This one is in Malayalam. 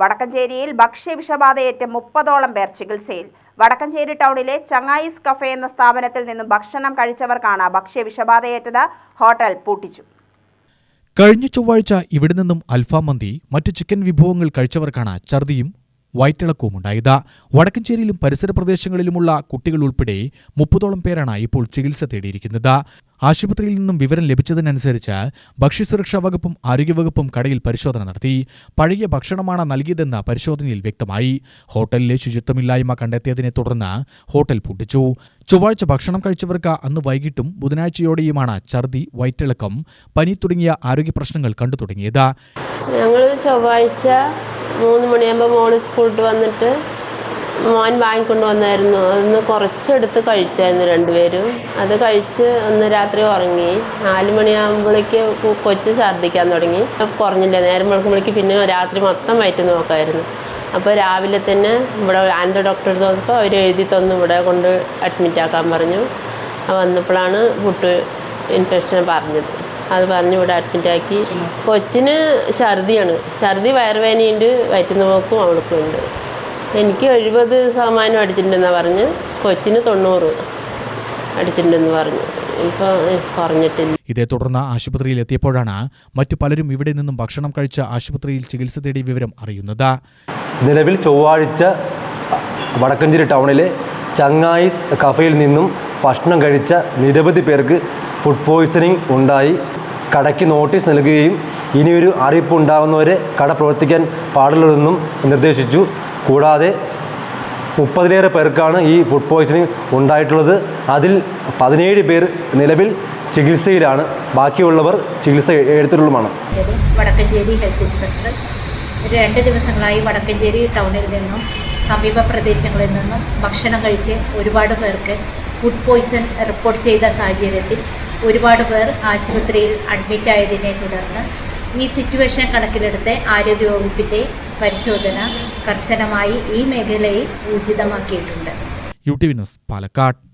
വടക്കഞ്ചേരിയിൽ ഭക്ഷ്യവിഷബാധയേറ്റ് മുപ്പതോളം പേർ ചികിത്സയിൽ. വടക്കഞ്ചേരി ടൗണിലെ ചങ്ങായിസ് കഫേ എന്ന സ്ഥാപനത്തിൽ നിന്നും ഭക്ഷണം കഴിച്ചവർക്കാണ് ഭക്ഷ്യവിഷബാധയേറ്റത്. ഹോട്ടൽ പൂട്ടിച്ചു. കഴിഞ്ഞ ചൊവ്വാഴ്ച ഇവിടെ നിന്നും അൽഫാം മന്തി മറ്റു ചിക്കൻ വിഭവങ്ങൾ കഴിച്ചവർക്കാണ് ഛർദിയും വയറ്റിളക്കവും ഉണ്ടായത് വടക്കഞ്ചേരിയിലും പരിസര പ്രദേശങ്ങളിലുമുള്ള കുട്ടികൾ ഉൾപ്പെടെ മുപ്പതോളം പേരാണ് ഇപ്പോൾ ചികിത്സ തേടിയിരിക്കുന്നത്. ആശുപത്രിയിൽ നിന്നും വിവരം ലഭിച്ചതിനനുസരിച്ച് ഭക്ഷ്യസുരക്ഷാ വകുപ്പും ആരോഗ്യവകുപ്പും കടയിൽ പരിശോധന നടത്തി. പഴകിയ ഭക്ഷണമാണ് നൽകിയതെന്ന് പരിശോധനയിൽ വ്യക്തമായി. ഹോട്ടലിലെ ശുചിത്വമില്ലായ്മ കണ്ടെത്തിയതിനെ തുടർന്ന് ഹോട്ടൽ പൂട്ടിച്ചു. ചൊവ്വാഴ്ച ഭക്ഷണം കഴിച്ചവർക്ക് അന്ന് വൈകിട്ടും ബുധനാഴ്ചയോടെയുമാണ് ഛർദി വയറ്റിളക്കം പനി തുടങ്ങിയ ആരോഗ്യ പ്രശ്നങ്ങൾ കണ്ടു തുടങ്ങിയത് ഞങ്ങൾ ചൊവ്വാഴ്ച മൂന്ന് മണിയാകുമ്പോൾ മോൾ സ്കൂളിട്ട് വന്നിട്ട് മോൻ വാങ്ങിക്കൊണ്ട് വന്നായിരുന്നു. അതൊന്ന് കുറച്ചെടുത്ത് കഴിച്ചായിരുന്നു രണ്ടുപേരും. അത് കഴിച്ച് ഒന്ന് രാത്രി ഉറങ്ങി. നാല് മണിയാകുമ്പോഴേക്ക് കൊച്ച് ഛർദ്ദിക്കാൻ തുടങ്ങി. കുറഞ്ഞില്ല? നേരം വെളുക്കുമ്പോഴേക്ക് പിന്നെ രാത്രി മൊത്തം വയറ്റ് നോക്കായിരുന്നു. അപ്പോൾ രാവിലെ തന്നെ ഇവിടെ ആനന്ദ ഡോക്ടർ തോന്നപ്പോൾ അവർ എഴുതി തന്നു. ഇവിടെ കൊണ്ട് അഡ്മിറ്റ് ആക്കാൻ പറഞ്ഞു. വന്നപ്പോഴാണ് ഫുഡ് ഇൻഫെക്ഷൻ പറഞ്ഞത്. അത് പറഞ്ഞ് ഇവിടെ അഡ്മിറ്റാക്കി കൊച്ചിന് ഛർദിയാണ്. ഛർദി വയറുവേനയുണ്ട് വയറ്റുന്ന പോക്കും അവൾക്കും അവൾക്കുണ്ട് എനിക്ക് എഴുപത് ശതമാനം അടിച്ചിട്ടുണ്ടെന്നാണ് പറഞ്ഞ് കൊച്ചിന് തൊണ്ണൂറ് അടിച്ചിട്ടുണ്ടെന്ന് പറഞ്ഞു. ഇപ്പോൾ പറഞ്ഞിട്ടില്ല ഇതേ തുടർന്ന് ആശുപത്രിയിൽ എത്തിയപ്പോഴാണ് മറ്റു പലരും ഇവിടെ നിന്നും ഭക്ഷണം കഴിച്ച ആശുപത്രിയിൽ ചികിത്സ തേടിയ വിവരം അറിയുന്നത്. നിലവിൽ ചൊവ്വാഴ്ച വടക്കഞ്ചേരി ടൗണിലെ ചങ്ങായിസ് കഫയിൽ നിന്നും ഭക്ഷണം കഴിച്ച നിരവധി പേർക്ക് ഫുഡ് പോയ്സണിംഗ് ഉണ്ടായി. കടയ്ക്ക് നോട്ടീസ് നൽകുകയും ഇനിയൊരു അറിയിപ്പ് ഉണ്ടാകുന്നവരെ കട പ്രവർത്തിക്കാൻ പാടില്ലെന്നും നിർദ്ദേശിച്ചു. കൂടാതെ മുപ്പതിലേറെ പേർക്കാണ് ഈ ഫുഡ് പോയ്സണിങ് ഉണ്ടായിട്ടുള്ളത്. അതിൽ പതിനേഴ് പേർ നിലവിൽ ചികിത്സയിലാണ്. ബാക്കിയുള്ളവർ ചികിത്സ എടുത്തിട്ടുള്ളതുമാണ്. വടക്കഞ്ചേരി ഹെൽത്ത് ഇൻസ്പെക്ടർ രണ്ട് ദിവസങ്ങളായി വടക്കഞ്ചേരി ടൗണിൽ നിന്നും സമീപ പ്രദേശങ്ങളിൽ നിന്നും ഭക്ഷണം കഴിച്ച് ഒരുപാട് പേർക്ക് ഫുഡ് പോയ്സൺ റിപ്പോർട്ട് ചെയ്ത സാഹചര്യത്തിൽ ഒരുപാട് പേർ ആശുപത്രിയിൽ അഡ്മിറ്റായതിനെ തുടർന്ന് ഈ സിറ്റുവേഷൻ കണക്കിലെടുത്ത് ആരോഗ്യവകുപ്പിന്റെ പരിശോധന കർശനമായി ഈ മേഖലയിൽ ഊർജിതമാക്കിയിട്ടുണ്ട്. U T Palakkad.